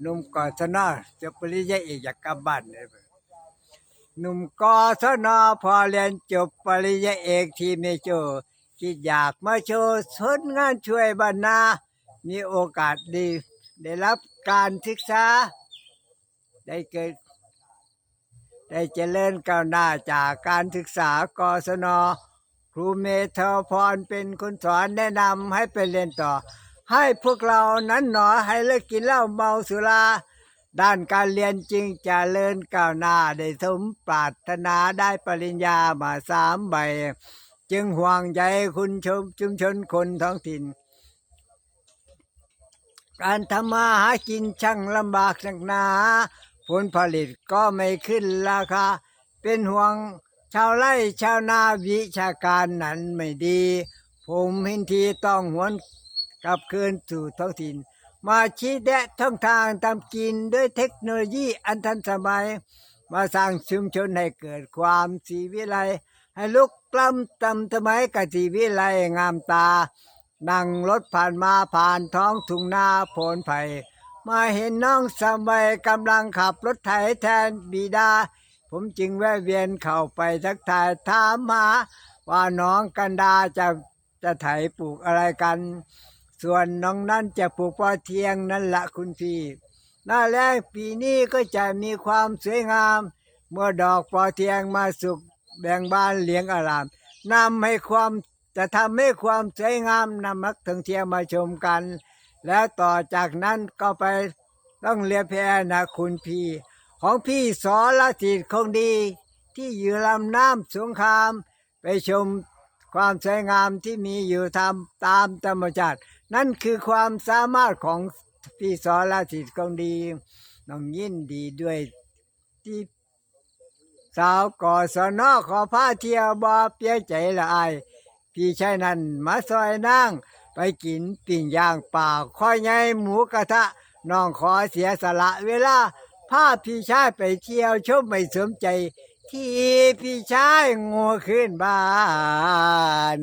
หนุ่มกอสนอจบปริญญาเอกอยากกลับบ้านเลยหนุ่มกอสนอพอเรียนจบปริญญาเอกที่เมโจคิดอยากมาโชว์ผลงานช่วยบรรณา มีโอกาสดี ได้รับการศึกษา ได้เกิด ได้เจริญก้าวหน้าจากการศึกษากศน ครูเมธพรเป็นคนสอนแนะนำให้ไปเรียนต่อ ให้พวกเรานั้นหนอให้เลิกกินเหล้าเมาสุรา ด้านการเรียนจริงจเจริญก้าวหน้าได้สมปรารถนาได้ปริญญามาสามใบ จึงห่วงใยคุณชมชุมชนคนท้องถิ่น การทำมาหากินช่างลำบากสักหนาผลผลิตก็ไม่ขึ้นราคา เป็นห่วงชาวไร่ชาวนาวิชาการนั้นไม่ดี ผมเห็นทีต้องหวน กลับคืนสู่ท้องถิ่น มาชี้แนะท่องทางทำกินด้วยเทคโนโลยีอันทันสมัย มาสร้างชุมชนให้เกิดความสีวิไลให้ลุกกล้ำตำสมัยกับสีวิไลงามตา นั่งรถผ่านมาผ่านท้องทุ่งนาโผลไผ่มาเห็นน้องสมัยกำลังขับรถไถแทนบิดา ผมจึงแวะเวียนเข้าไปทักทายถามหาว่าน้องกันดาจะจะไถปลูกอะไรกัน ส่วนน้องนั่นจะปลูกปอเทียงนั่นละคุณพี่หน้าแรงปีนี้ก็จะมีความสวยงาม เมื่อดอกปอเทียงมาสุกแบ่งบานเหลียงอารามนำให้ความจะทำให้ความสวยงามนำนักท่องเที่ยวมาชมกัน แล้วต่อจากนั้นก็ไปต้องเรียแพนะคุณพี่ ของพี่สอละทิดคงดี ที่อยู่ลำน้ำสงคราม ไปชม ความสวยงามที่มีอยู่ทำตามธรรมชาติ นั่นคือความสามารถของพี่สอละทิดคงดีน้องยินดีด้วยที่สาวก่อสนอขอพาเที่ยวบอเปียใจละอายพี่ชายนั่นมาซอยนั่งไปกินปิ้งย่างป่าคอยใหญ่หมูกระทะน้องขอเสียสละเวลาพาพี่ชายไปเที่ยวชมไม่สมใจ ที่พี่ชายงัวขึ้นบ้าน